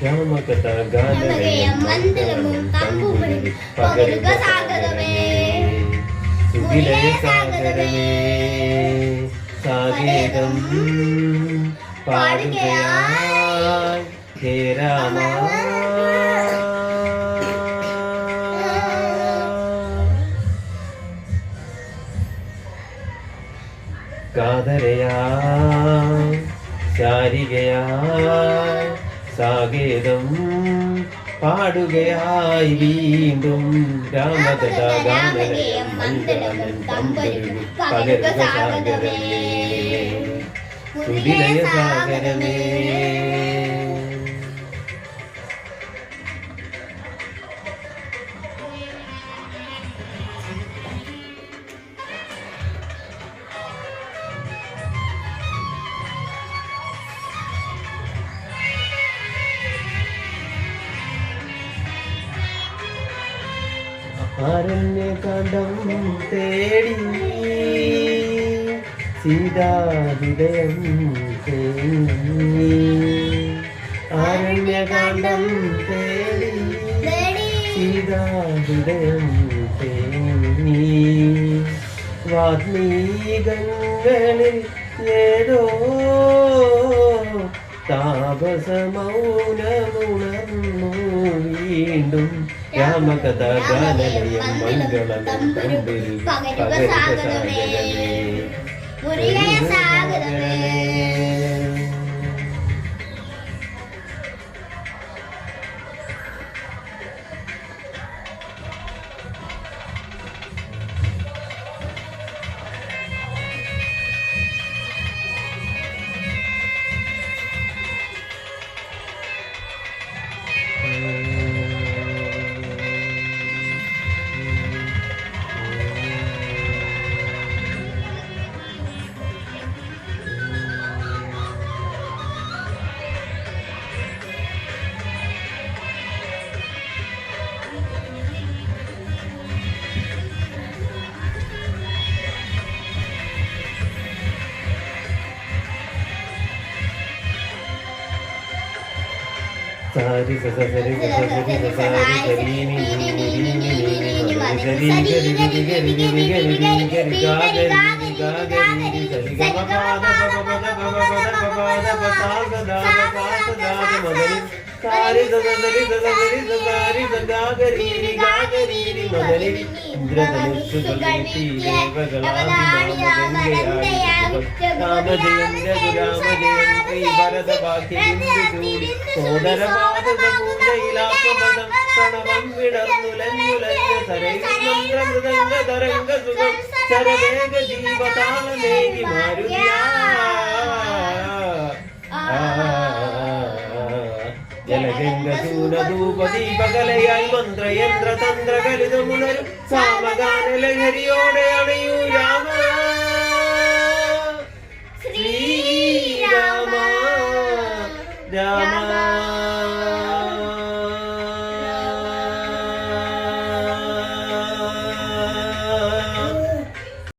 ധ്യാനമാക്കട്ട ഗാനമയം മന്ദിരവും തമ്പുമണി പകരുക സാഗരമേ സുവിലയ സാഗരമേ സാഗേതം പാടുകയായി ഹേ രാമ. കാതരയാ ശാരികയാ സാകേതം പാടുകയായി വീണ്ടും രാമകഥാഗാനലയം മന്ദളമൻ തമ്പരുകൾ പകരുക സാഗരമേ സുതിലയ സാഗരമേ. അരണ്യകണ്ഠം തേടി സീതാഹൃദയം തേടി. അരണ്യകാന്ഡം തേടി സീതാഹൃദയം തേടി. വാത്മീകങ്ങളിൽ ഏതോ താപസമൗനമുണർന്നു വീണ്ടും ராமகதாபாலயம் மங்களம் கண்டிரு முருகைய சாகரமே സരി സരി സരി സരി സരി ഇന്ദ്രധനുഷുകൾ തീരേവകളാ രാമജയന്ത രാമജയന്ത ൂപദീപകലയാൽ സോദരമാതൃ പൂജയിലാത്മപദം പ്രണവം വിടർന്നുലഞ്ഞുലഞ്ഞ ലഹരിയോടെ അണയൂ രാമ